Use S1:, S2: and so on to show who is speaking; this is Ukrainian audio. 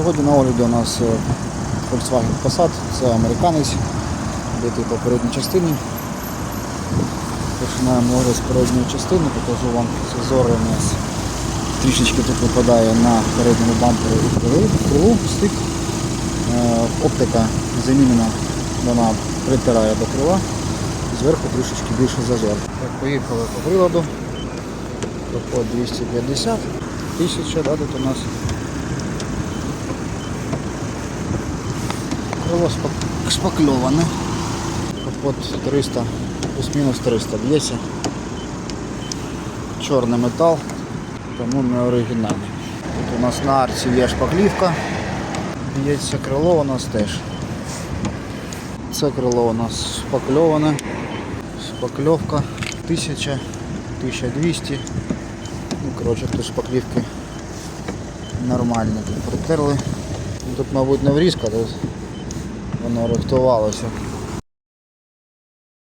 S1: Сьогодні на огляді у нас е, Volkswagen Passat, це американець, битий попередній частині. Починаємо огляд з передньої частини, покажу вам зазори у нас трішечки тут випадає на передньому бампері і крилу, стик. Е, Оптика замінена, вона притирає до крила, зверху трішечки більше зазор. Так, поїхали по приладу. Проход 250 тисяча, да, тут у нас крило шпак- шпакльоване. Капот 300, плюс-мінус 300 б'ється. Чорний метал, тому не оригінальний. Тут у нас на арці є шпаклівка, б'ється крило у нас теж. Це крило у нас шпакльоване, шпакльовка 1000, 1200. Ну, коротше, тут шпаклівки нормальні тут притерли. Ну, Тут, мабуть, не врізка, тут воно рихтувалося.